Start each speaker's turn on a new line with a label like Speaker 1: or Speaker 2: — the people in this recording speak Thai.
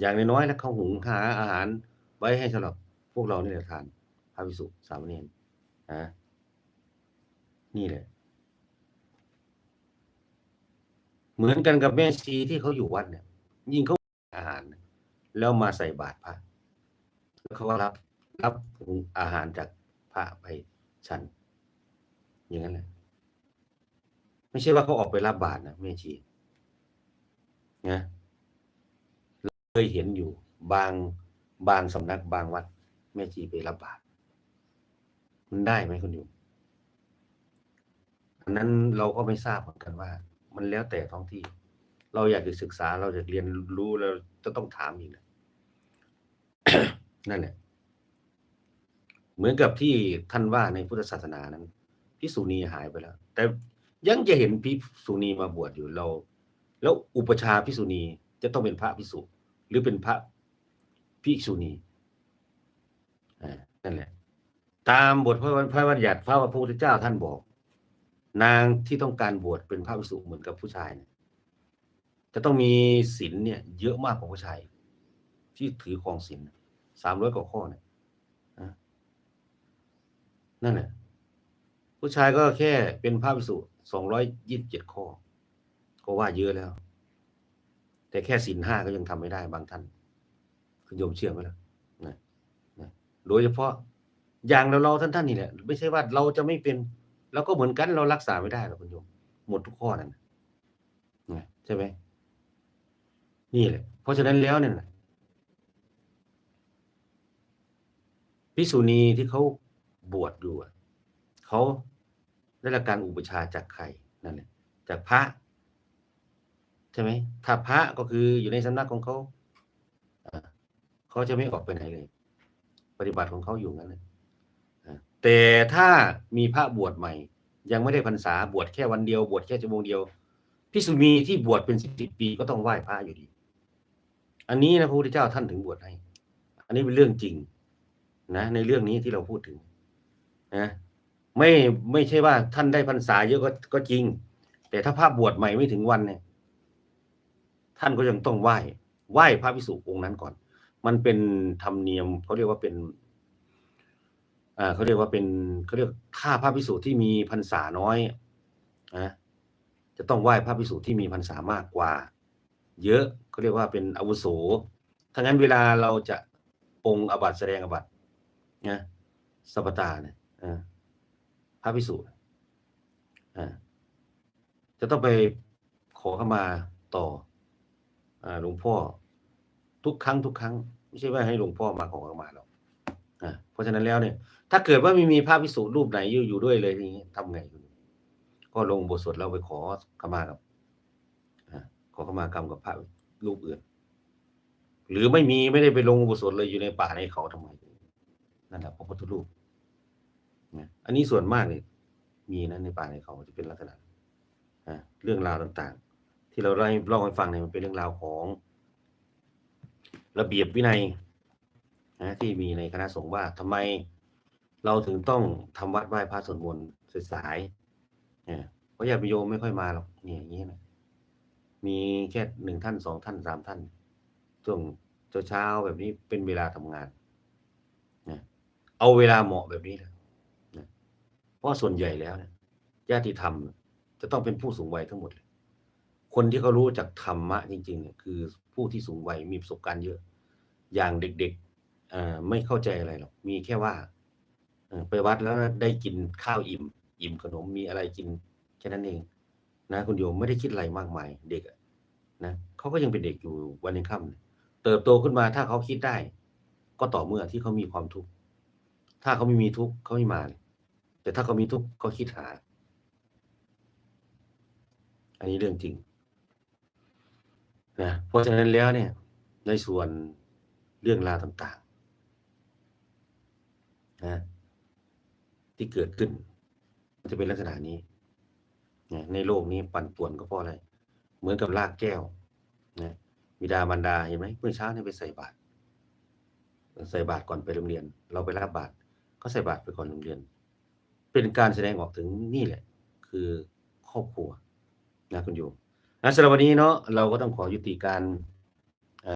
Speaker 1: อย่างน้อยๆแล้วเขาหุงหาอาหารไว้ให้สำหรับพวกเรานี่แหละทานพระภิกษุสามเณรนะนี่แหละ เหมือนกันกับแม่ชีที่เขาอยู่วัดเนี่ย ยิ่งเขาอาหาร แล้วมาใส่บาตรพระแล้วเขาก็รับ รับอาหารจากพระไปฉัน อย่างนั้นแหละไม่ใช่ว่าเขาออกไปรับบาตรนะแม่ชีนะ เคยเห็นอยู่บางบางสำนักบางวัด แม่ชีไปรับบาตรมันได้ไหมคุณอยู่อันนั้นเราก็ไม่ทราบเหมือนกันว่า มันแล้วแต่ท้องที่ เราอยากจะศึกษาเราอยากเรียนรู้เราจะต้องถามอีกนะนั่นแหละเหมือนกับที่ท่านว่าในพุทธศาสนานั้นพิสุนีหายไปแล้ว แต่ยังจะเห็นพิสุนีมาบวชอยู่เรา แล้วอุปชาพิสุนีจะต้องเป็นพระพิสุ รือเป็นพระภิกษุณีนั่นแหละ ตามบทพระพระบัญญัติพระพุทธเจ้าท่านบอก นางที่ต้องการบวชเป็นพระภิกษุเหมือนกับผู้ชายเนี่ยจะต้องมีศีลเนี่ย เยอะมากกว่าผู้ชาย ที่ถือครองศีลสามร้อยกว่าข้อเนี่ยนะนั่นแหละผู้ชายก็แค่เป็นพระภิกษุสองร้อยยี่สิบเจ็ดข้อ ก็ว่าเยอะแล้ว แต่แค่ศีลห้าก็ยังทำไม่ได้บางท่านคุณโยมเชื่อไหมล่ะนะนะโดยเฉพาะอย่างเราเราท่านท่านนี่แหละไม่ใช่ว่าเราจะไม่เป็นเราก็เหมือนกันเรารักษาไม่ได้หรอกคุณโยม หมดทุกข้อนั่นนะใช่ไหมนี่แหละ เพราะฉะนั้นแล้วเนี่ยพิษุณีที่เขาบวชอยู่เขาได้รับการอุปชาจากใครนั่นแหละจากพระ ใช่ไหมถ้าพระก็คืออยู่ในสำนักของเขาเขาจะไม่ออกไปไหนเลย ปฏิบัติของเขาอยู่งั้นเลยแต่ถ้ามีพระบวชใหม่ ยังไม่ได้พรรษาบวชแค่วันเดียว บวชแค่ชั่วโมงเดียวพิสุณีที่บวชเป็นสิบสิบปีก็ต้องไหว้พระอยู่ดี อันนี้นะพระพุทธเจ้าท่านถึงบวชให้ อันนี้เป็นเรื่องจริง นะ ในเรื่องนี้ที่เราพูดถึงนะไม่ไม่ใช่ว่าท่านได้พรรษาเยอะก็ก็จริง แต่ถ้าพระบวชใหม่ไม่ถึงวันเนี่ย ท่านก็ยังต้องไหว้ไหว้พระภิกษุองค์นั้นก่อน มันเป็นธรรมเนียมเขาเรียกว่าเป็นอ่าเขาเรียกว่าเป็นเขาเรียกค่าพระภิกษุที่มีพรรษาน้อยนะจะต้องไหว้พระภิกษุที่มีพรรษามากกว่า เยอะเขาเรียกว่าเป็นอาวุโสถ้างั้นเวลาเราจะปรงอบัตแสดงอบัตนะสัปตาเนี่ยพระภิกษุจะต้องไปขอเข้ามาต่อ หลวงพ่อทุกครั้งทุกครั้ง ไม่ใช่ว่าให้หลวงพ่อมาขอขมาหรอกอ่าเพราะฉะนั้นแล้วเนี่ย ถ้าเกิดว่าไม่มีพระภิกษุรูปไหนอยู่อยู่ด้วยเลยอย่างนี้ทำไงก็ลงบทสวดเราไปขอขมากับอ่าขอขมากรรมกับพระรูปอื่น หรือไม่มีไม่ได้ไปลงอุโบสถเลยอยู่ในป่าในเขาทำไมนั่นแหละพระพุทธรูปนะอันนี้ส่วนมากเนี่ยมีนะในป่าในเขาจะเป็นลักษณะอ่าเรื่องราวต่างๆ ที่เราเล่าให้เล่าให้ฟังเนี่ยมันเป็นเรื่องราวของ ระเบียบวินัยนะที่มีในคณะสงฆ์ว่าทำไมเราถึงต้องทำวัดไหว้พระสวดมนต์สายเนี่ยเพราะญาติโยมไม่ค่อยมาหรอกเนี่ยอย่างนี้นะมีแค่หนึ่งท่านสองท่านสามท่านช่วงเช้าแบบนี้เป็นเวลาทำงานนะเอาเวลาเหมาะแบบนี้นะเพราะส่วนใหญ่แล้วญาติธรรม จะต้องเป็นผู้สูงวัยทั้งหมดเลย คนที่เขารู้จักธรรมะจริงๆเนี่ยคือผู้ที่สูงวัยมีประสบการณ์เยอะ อย่างเด็กๆไม่เข้าใจอะไรหรอกมีแค่ว่าไปวัดแล้วได้กินข้าวอิ่ม อิ่มขนมมีอะไรกินแค่นั้นเอง นะคุณโยมไม่ได้คิดอะไรมากมาย เด็กนะเขาก็ยังเป็นเด็กอยู่วันยังค่ำเนี่ยเติบโตขึ้นมาถ้าเขาคิดได้ ก็ต่อเมื่อที่เขามีความทุกข์ถ้าเขาไม่มีทุกข์เขาไม่มาเลยแต่ถ้าเขามีทุกข์เขาคิดหา อันนี้เรื่องจริง นะเพราะฉะนั้นแล้วเนี่ยในส่วนเรื่องราวต่างๆนะที่เกิดขึ้น มันจะเป็นลักษณะนี้นะในโลกนี้ปั่นป่วนก็เพราะอะไร เหมือนกับลากแก้วนะบิดามารดาเห็นไหมเมื่อเช้าเนี่ยไปใส่บาตรใส่บาตรก่อนไปโรงเรียน เราไปรับบาตรก็ใส่บาตรไปก่อนโรงเรียน เป็นการแสดงออกถึงนี่แหละ คือครอบครัวนะคุณโยม สำหรับวันนี้เนาะเราก็ต้องขอยุติการ